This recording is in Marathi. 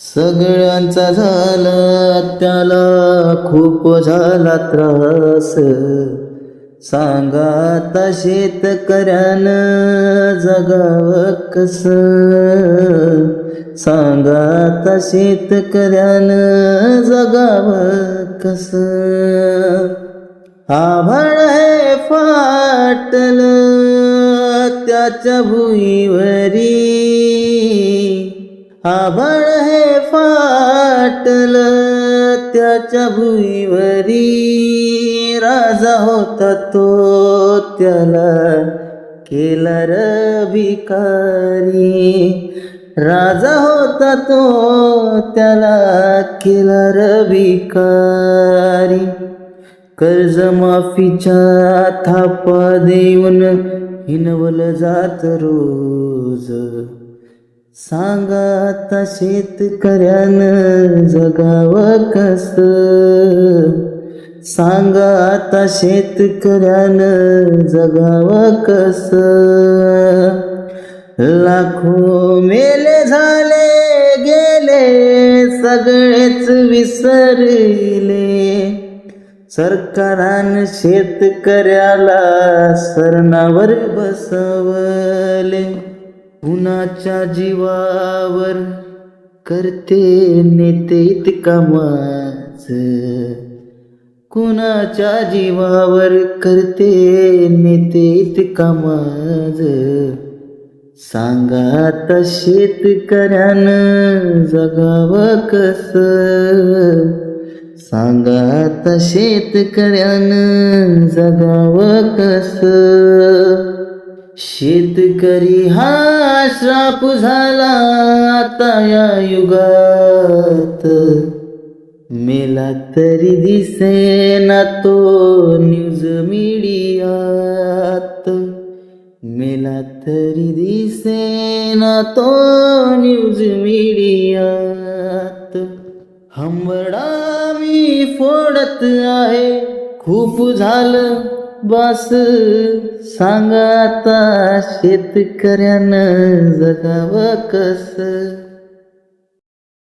सगळ्यांचा झाला त्याला खूप झाला त्रास. सांगा आता शेतकऱ्यानं जगावं कस? सांगा आता शेतकऱ्यानं जगावं कस? आभाळ हे फाटल त्याच्या भुईवरी. आभाळ हे फाटल त्याच्या भुईवरी राजा होता तो त्याला केला रविकारी. राजा होता तो त्याला केला रविकारी. कर्जमाफीच्या थापा देऊन हिनवलं जात रोज. सांगा आता शेतकऱ्यानं जगावं कस? सांगा आता शेतकऱ्यानं जगावं कस? लाखो मेले झाले गेले सगळेच विसरले. सरकारान शेतकऱ्याला सरणावर बसवले. कुणाच्या जीवावर करते नेते इतका माझ कुणाच्या जीवावर करते नेते इतका माज. सांगा आता शेतकऱ्यानं जगावं कस? सांगा आता शेतकऱ्यानं जगावं कस? शेतकरी हा श्राप झाला आता या युगात. मेला तरी दिसेना तो न्यूज मीडियात. मेला तरी दिसे ना तो न्यूज मीडियात. हंबडा मी फोडत आहे खूप झालं. बस सांगा आता शेतकऱ्यानं जगावं कसं?